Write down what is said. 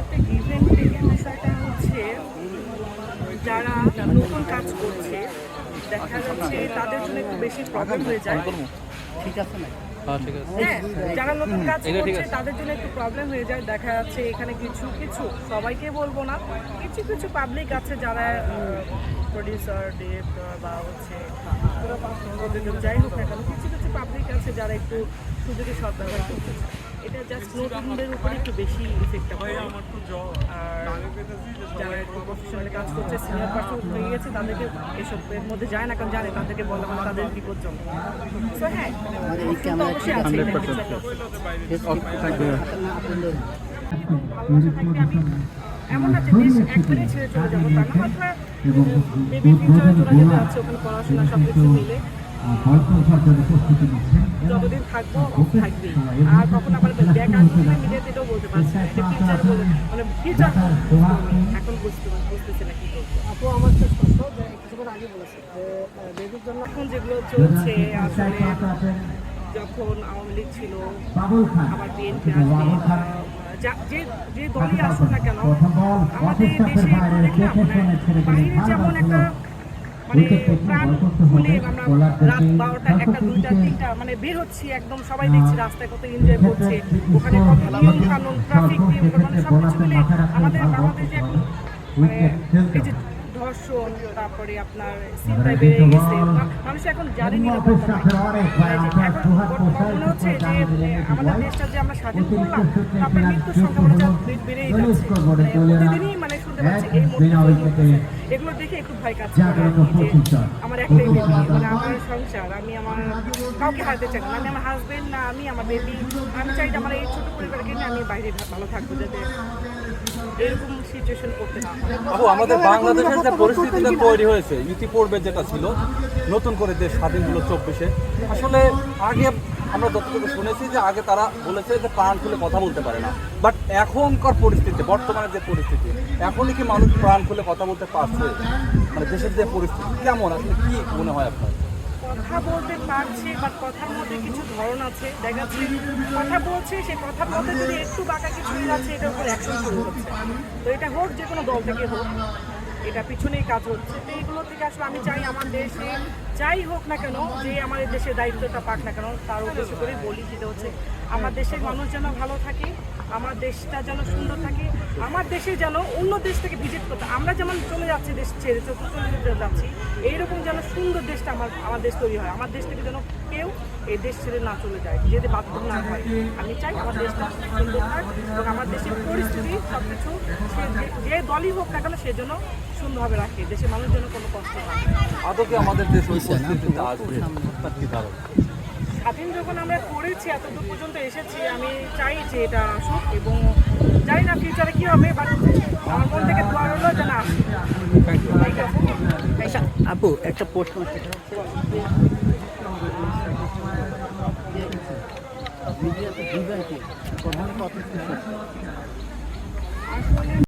একটা ইভেন্ট টেকের বিষয়টা হচ্ছে যারা নতুন কাজ করছে দেখা যাচ্ছে তাদের জন্য একটু বেশি প্রবলেম হয়ে যায়। ঠিক আছে না? হ্যাঁ ঠিক আছে। হ্যাঁ যারা নতুন কাজ করছে তাদের জন্য একটু প্রবলেম হয়ে যায়। দেখা যাচ্ছে এখানে কিছু কিছু সবাইকে বলব না কিছু কিছু পাবলিক আছে যারা প্রডিউসার ডিরেক্টর বা হচ্ছে যাই হোক না কেন কিছু কিছু পাবলিক আছে যারা একটু সুযোগে সদ্ব্যবহার করতে চায়। এটা জাস্ট নতুনদের উপরে একটু বেশি ইফেক্টটা পড়ে। আর যারা একটু প্রফেশনালি কাজ করছে সিনিয়র পার্সন হয়ে গিয়েছে তাদেরকে এসবের মধ্যে যায় না কারণ জানে তাদেরকে বলা মানে তাদের বিপজ্জনক সো হ্যাঁ এই তো অবশ্যই আছে এমন না যে দেশ একবারে ছেড়ে চলে যাব তা না মেবি ফিউচারে চলে যেতে আছে ওখানে পড়াশোনা সব কিছু মিলে। যতদিন থাকব আর কখন আবার ব্যাক আসবে বলতে পারছি না। এটা ফিউচার বলে মানে ফিউচার এখন বুঝতে বুঝতেছি না কি করব। আপু আমার শেষ প্রশ্ন যে কিছুক্ষণ আগে বলেছে যে বেবির জন্য এখন যেগুলো চলছে আসলে যখন আওয়ামী লীগ ছিল আবার বিএনপি আসবে যা- যে যে দলই আসুক না কেন আমাদের দেশে মানে বাইরে যেমন একটা মানে প্রাণ খুলে আমরা রাত বারোটা একটা দুইটা তিনটা মানে বের হচ্ছি একদম সবাই দেখছি রাস্তায় কত এনজয় করছে। ওখানে কত নিয়ম কানুন ট্রাফিক নিয়ম মানে সব কিছু মিলে আমাদের বাংলাদেশ যে এখন মানে এই যে ধর্ষণ তারপরে আপনার চিন্তায় বেড়ে গেছে। মানুষ এখন জানে নিরাপত্তা নাই। মানে এখন মনে হচ্ছে যে আমাদের দেশটা যে স্বাধীন করলাম তারপরে মৃত্যুর সংখ্যা মানে বেড়েই যাচ্ছে। মানে প্রতিদিনই মানে শুনতে পাচ্ছি এই এগুলো দেখে একটু ভয় কাজ করে যে আমার একটাই বেবি মানে আমার সংসার আমি আমার কাউকে হারাতে চাই না আমি আমার হাজবেন্ড না আমি আমার বেবি আমি চাই আমার এই ছোট পরিবারকে নিয়ে আমি বাইরে ভালো থাকব যাতে এরকম সিচুয়েশন করতে না হয়। আমাদের বাংলাদেশের যে পরিস্থিতিটা তৈরি হয়েছে ইতিপূর্বে যেটা ছিল নতুন করে দেশ স্বাধীন হলো চব্বিশে। আসলে আগে আমরা যতটুকু শুনেছি যে আগে তারা বলেছে যে প্রাণ খুলে কথা বলতে পারে না। বাট এখনকার পরিস্থিতি, বর্তমানে যে পরিস্থিতি, এখনই কি মানুষ প্রাণ খুলে কথা বলতে পারছে? মানে দেশের যে পরিস্থিতি, কেমন? আসলে কি মনে হয় আপনার? কথা বলতে পারছে বা কথার মধ্যে কিছু ধরন আছে, দেখা যাচ্ছে কথা বলছে, সেই কথার মধ্যে যদি একটু বাঁকা কিছু আছে এটার উপর অ্যাকশন শুরু হচ্ছে। তো এটা হোক যে কোনো দল থেকে হোক। এটা পিছনেই কাজ হচ্ছে। তো এইগুলো থেকে আসলে আমি চাই আমার দেশে যাই হোক না কেন, যে এই দেশের দায়িত্বটা পাক না কেন, তার উদ্দেশ্য করে বলি যেটা হচ্ছে, আমার দেশের মানুষ যেন ভালো থাকে, আমার দেশটা যেন সুন্দর থাকে, আমার দেশে যেন অন্য দেশ থেকে ভিজিট করতে, আমরা যেমন চলে যাচ্ছি দেশ ছেড়ে চলে যাচ্ছি, এইরকম যেন সুন্দর দেশটা আমার আমার দেশ তৈরি হয়, আমার দেশ থেকে যেন কেউ এই দেশ ছেড়ে না চলে যায় যেতে বাধ্য না হয়। আমি চাই আমার দেশটা সুন্দর থাক এবং আমার দেশের পরিস্থিতি সব কিছু যে- দলই হোক না কেন সেজন্য সুন্দরভাবে রাখে। দেশের মানুষ যেন কোনো কষ্ট না পায়। আমাদের দেশ ওই পরিস্থিতিতে আসবে স্বাধীন যখন আমরা করেছি এতদূর পর্যন্ত এসেছি আমি চাই যে এটা আসুক এবং জানি না ফিউচারে কি হবে বাট আমার মন থেকে দোয়া রইল যেন আসুক। আপু একটা প্রশ্ন ఇదైతే